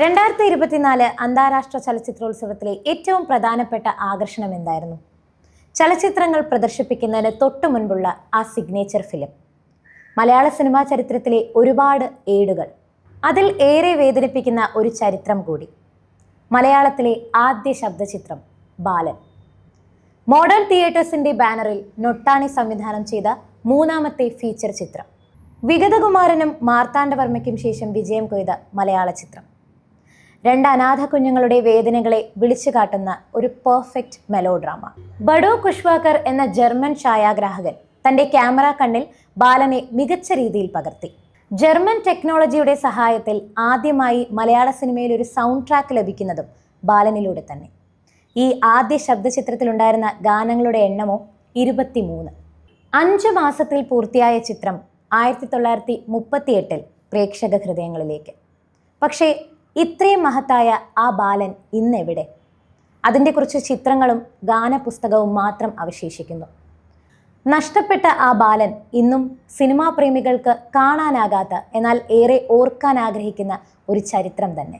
രണ്ടായിരത്തി ഇരുപത്തിനാല് അന്താരാഷ്ട്ര ചലച്ചിത്രോത്സവത്തിലെ ഏറ്റവും പ്രധാനപ്പെട്ട ആകർഷണം എന്തായിരുന്നു? ചലച്ചിത്രങ്ങൾ പ്രദർശിപ്പിക്കുന്നതിന് തൊട്ടു മുൻപുള്ള ആ സിഗ്നേച്ചർ ഫിലിം മലയാള സിനിമാ ചരിത്രത്തിലെ ഒരുപാട് ഏടുകൾ. അതിൽ ഏറെ വേദനിപ്പിക്കുന്ന ഒരു ചരിത്രം കൂടി. മലയാളത്തിലെ ആദ്യ ശബ്ദചിത്രം ബാലൻ. മോഡേൺ തിയേറ്റേഴ്സിന്റെ ബാനറിൽ നൊട്ടാണി സംവിധാനം ചെയ്ത മൂന്നാമത്തെ ഫീച്ചർ ചിത്രം. വിഗതകുമാരനും മാർത്താണ്ഡവർമ്മയ്ക്കും ശേഷം വിജയം കൊയ്ത മലയാള ചിത്രം. രണ്ട് അനാഥ കുഞ്ഞുങ്ങളുടെ വേദനകളെ വിളിച്ചു കാട്ടുന്ന ഒരു പെർഫെക്റ്റ് മെലോ ഡ്രാമ ബഡോ കുഷ്വാക്കർ എന്ന ജർമ്മൻ ഛായാഗ്രാഹകൻ തന്റെ ക്യാമറ കണ്ണിൽ ബാലനെ മികച്ച രീതിയിൽ പകർത്തി. ജർമ്മൻ ടെക്നോളജിയുടെ സഹായത്തിൽ ആദ്യമായി മലയാള സിനിമയിൽ ഒരു സൗണ്ട് ട്രാക്ക് ലഭിക്കുന്നതും ബാലനിലൂടെ തന്നെ. ഈ ആദ്യ ശബ്ദചിത്രത്തിലുണ്ടായിരുന്ന ഗാനങ്ങളുടെ എണ്ണമോ ഇരുപത്തിമൂന്ന്. അഞ്ച് മാസത്തിൽ പൂർത്തിയായ ചിത്രം ആയിരത്തി തൊള്ളായിരത്തി മുപ്പത്തിയെട്ടിൽ പ്രേക്ഷക ഹൃദയങ്ങളിലേക്ക്. പക്ഷേ ഇത്രയും മഹത്തായ ആ ബാലൻ ഇന്നെവിടെ? അതിന്റെ കുറച്ച് ചിത്രങ്ങളും ഗാനപുസ്തകവും മാത്രം അവശേഷിക്കുന്നു. നഷ്ടപ്പെട്ട ആ ബാലൻ ഇന്നും സിനിമാ പ്രേമികൾക്ക് കാണാനാകാത്ത എന്നാൽ ഏറെ ഓർക്കാൻ ആഗ്രഹിക്കുന്ന ഒരു ചരിത്രം തന്നെ.